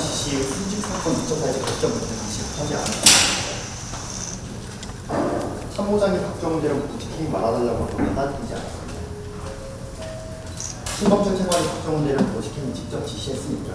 지시 수직 사건 2.4에서 결정부터 당시 하지 않았습니다. 참모장이 박정훈 대령 부지킹 말아달라고 하고 따뜻지 않았습니다. 신범철 차관이 박정훈 대령 부지킹 직접 지시했으니까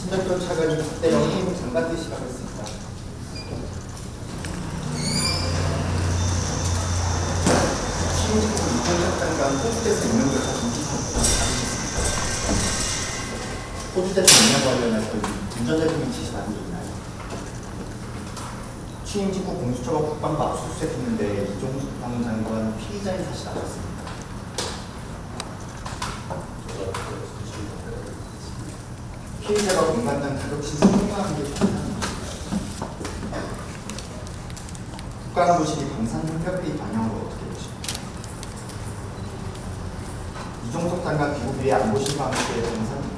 신정철 차관이 박대령 해임 장관 뜻이라고 했습니다. 신직국 이종석 장관 호주대사 임명조차 호주대사 임명 관련해서 문전 대통령 지시 받은 게 있나요? 취임 직후 공수처가 국방부 압수수색했는데 이종석 방장관 피의자인 사실 알았습니다. 피의자가 공간장 자격신청 통과한 게 정상입니다. 국가안보실이 방산협회의 방향으로 어떻게 보십니까? 이종석 장관 위에 안보실과 함께 방산